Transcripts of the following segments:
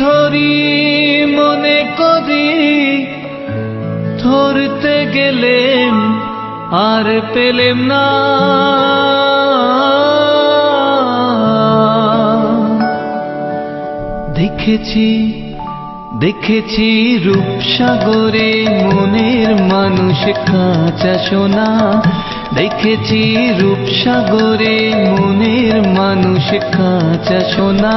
ধরি, মনে করি, ধরতে গেলেম, আর পেলেম না। দেখেছি দেখেছি রূপসাগরে মনের মানুষ কাঁচা সোনা। দেখেছি রূপসাগরে মনের মানুষ কাঁচা সোনা।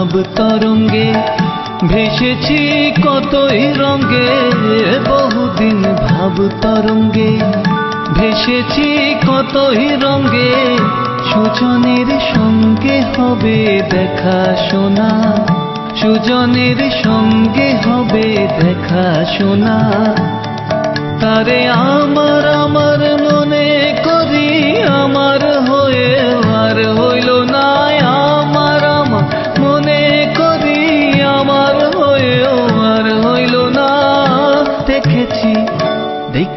ভাব তরঙ্গে ভেসেছি কতই রঙ্গে, বহুদিন ভাব তরঙ্গে ভেসেছি কতই রঙ্গে, সুজনের সঙ্গে হবে দেখা শোনা সুজনের সঙ্গে হবে দেখা শোনা তারে আমার আমার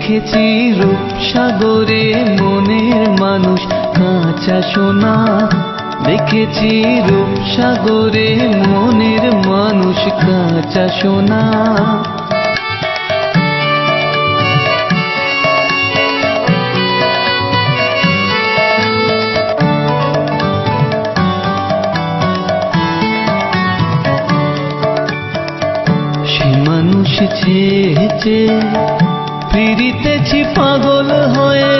দেখেছি রূপসাগরে মনের মানুষ, কাঁচা সোনা। দেখেছি রূপসাগরে মনের মানুষ, কাঁচা সোনা। সে মানুষ চেয়েছে ফিরিতেছি, পাগল হয়ে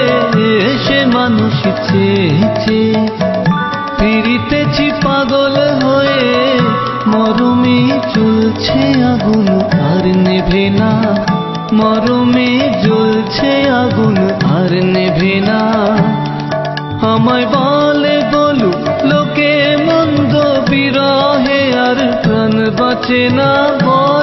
সে মানুষ চেয়েছে। ফিরিতেছি, পাগল হয়ে মরমে চলছে আগুন, আর নেভে না। মরমে জ্বলছে আগুন, আর নেভে না। আমায় বলে, বলু, লোকে মন্দ বিরহে, আর প্রাণ বাঁচে না বলে।